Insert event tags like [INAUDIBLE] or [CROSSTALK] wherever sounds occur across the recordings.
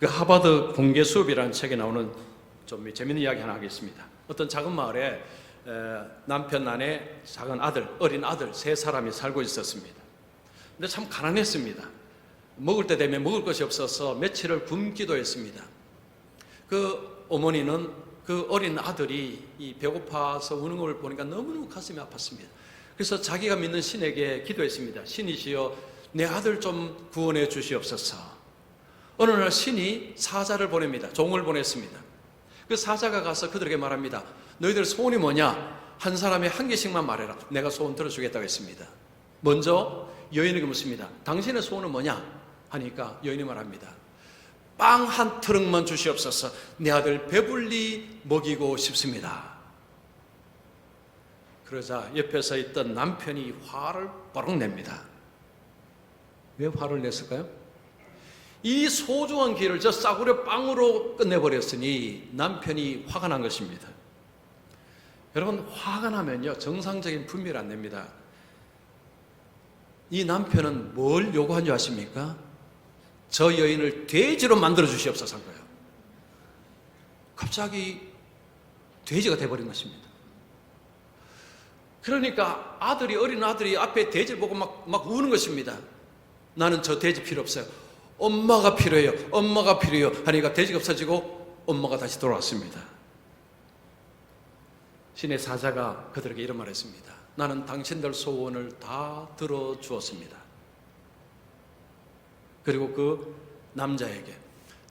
그 하버드 공개 수업이라는 책에 나오는 좀 재밌는 이야기 하나 하겠습니다. 어떤 작은 마을에 에, 남편 아내 작은 아들 어린 아들 세 사람이 살고 있었습니다. 근데 참 가난했습니다. 먹을 때 되면 먹을 것이 없어서 며칠을 굶기도 했습니다. 그 어머니는 그 어린 아들이 이 배고파서 우는 걸 보니까 너무너무 가슴이 아팠습니다. 그래서 자기가 믿는 신에게 기도했습니다. 신이시여 내 아들 좀 구원해 주시옵소서. 어느 날 신이 사자를 보냅니다. 종을 보냈습니다. 그 사자가 가서 그들에게 말합니다. 너희들 소원이 뭐냐? 한 사람이 한 개씩만 말해라. 내가 소원 들어주겠다고 했습니다. 먼저 여인에게 묻습니다. 당신의 소원은 뭐냐? 하니까 여인이 말합니다. 빵 한 트럭만 주시옵소서. 내 아들 배불리 먹이고 싶습니다. 그러자 옆에서 있던 남편이 화를 버럭 냅니다. 왜 화를 냈을까요? 이 소중한 기회를 저 싸구려 빵으로 끝내버렸으니 남편이 화가 난 것입니다. 여러분, 화가 나면요, 정상적인 분별 안 냅니다. 이 남편은 뭘 요구한 줄 아십니까? 저 여인을 돼지로 만들어 주시옵소서 한 거예요. 갑자기 돼지가 돼버린 것입니다. 그러니까 아들이, 어린 아들이 앞에 돼지를 보고 막, 막 우는 것입니다. 나는 저 돼지 필요 없어요. 엄마가 필요해요. 엄마가 필요해요. 하니까 돼지가 없어지고 엄마가 다시 돌아왔습니다. 신의 사자가 그들에게 이런 말을 했습니다. 나는 당신들 소원을 다 들어주었습니다. 그리고 그 남자에게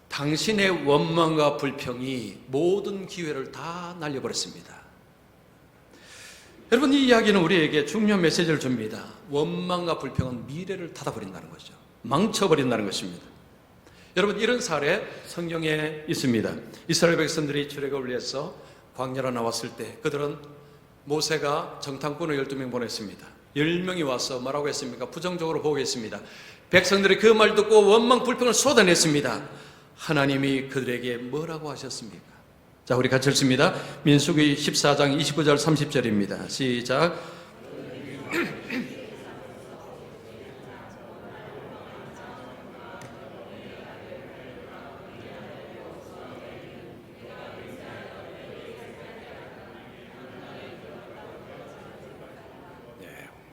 당신의 원망과 불평이 모든 기회를 다 날려버렸습니다. 여러분 이 이야기는 우리에게 중요한 메시지를 줍니다. 원망과 불평은 미래를 닫아버린다는 거죠. 망쳐버린다는 것입니다. 여러분 이런 사례 성경에 있습니다. 이스라엘 백성들이 출애굽을 위해서 광야로 나왔을 때 그들은 모세가 정탐꾼을 12명 보냈습니다. 10명이 와서 뭐라고 했습니까? 부정적으로 보고 있습니다. 백성들이 그 말 듣고 원망 불평을 쏟아냈습니다. 하나님이 그들에게 뭐라고 하셨습니까? 자, 우리 같이 읽습니다. 민수기 14장 29절 30절입니다. 시작.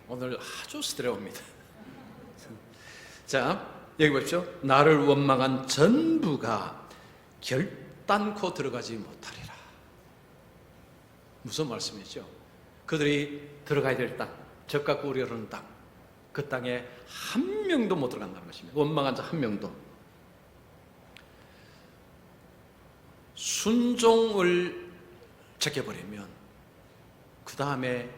오늘 아주 스트레오입니다. [LAUGHS] 자, 여기 보십시오. 나를 원망한 전부가 결단코 들어가지 못하리라. 무슨 말씀이죠? 그들이 들어가야 될 땅, 적과 우려하는 땅, 그 땅에 한 명도 못 들어간다는 것입니다. 원망한 자 한 명도. 순종을 지켜버리면 그 다음에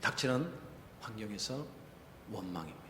닥치는 환경에서 원망입니다.